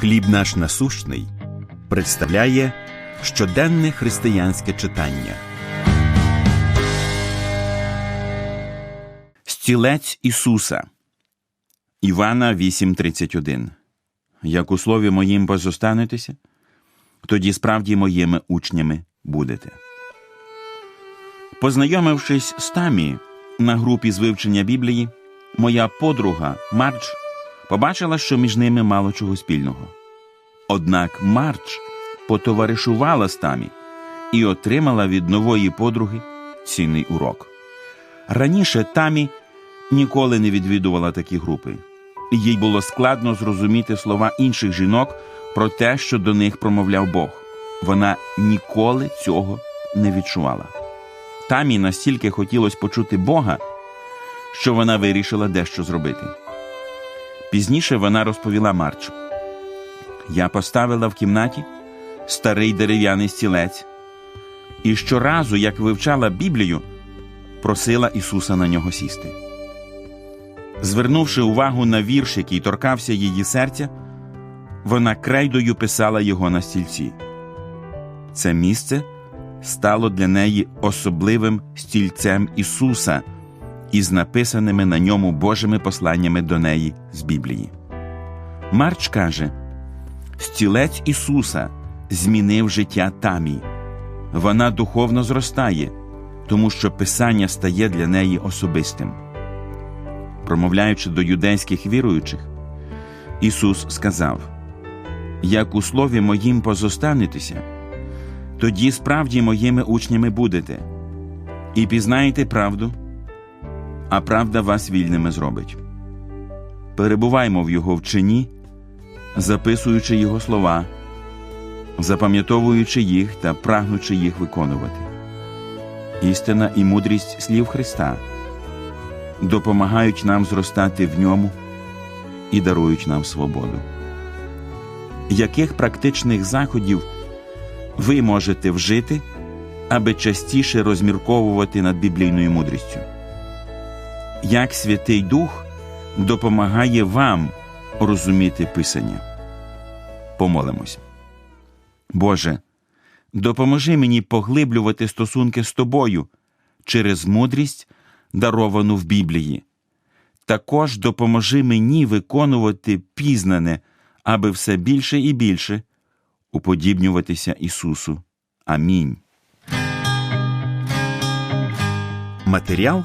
Хліб наш насущний представляє щоденне християнське читання. Стілець Ісуса Івана 8:31 Як у слові моїм позостанетеся, тоді справді моїми учнями будете. Познайомившись з Тамі на групі з вивчення Біблії, моя подруга Мардж побачила, що між ними мало чого спільного. Однак Мардж потоваришувала з Тамі і отримала від нової подруги цінний урок. Раніше Тамі ніколи не відвідувала такі групи, їй було складно зрозуміти слова інших жінок про те, що до них промовляв Бог. Вона ніколи цього не відчувала. Тамі настільки хотілося почути Бога, що вона вирішила дещо зробити. Пізніше вона розповіла Марч. Я поставила в кімнаті старий дерев'яний стілець, і щоразу, як вивчала Біблію, просила Ісуса на нього сісти. Звернувши увагу на вірш, який торкався її серця, вона крейдою писала його на стільці. Це місце стало для неї особливим стільцем Ісуса із написаними на ньому Божими посланнями до неї з Біблії. Марч каже: Стілець Ісуса змінив життя тамі. Вона духовно зростає, тому що Писання стає для неї особистим. Промовляючи до юдейських віруючих, Ісус сказав: Як у слові моїм позостанетеся, тоді справді моїми учнями будете, і пізнаєте правду, а правда вас вільними зробить. Перебуваймо в Його вчині, записуючи Його слова, запам'ятовуючи їх та прагнучи їх виконувати. Істина і мудрість слів Христа допомагають нам зростати в ньому і дарують нам свободу. Яких практичних заходів ви можете вжити, аби частіше розмірковувати над біблійною мудрістю? Як Святий Дух допомагає вам розуміти Писання? Помолимось. Боже, допоможи мені поглиблювати стосунки з тобою через мудрість, даровану в Біблії. Також допоможи мені виконувати пізнане, аби все більше і більше уподібнюватися Ісусу. Амінь. Матеріал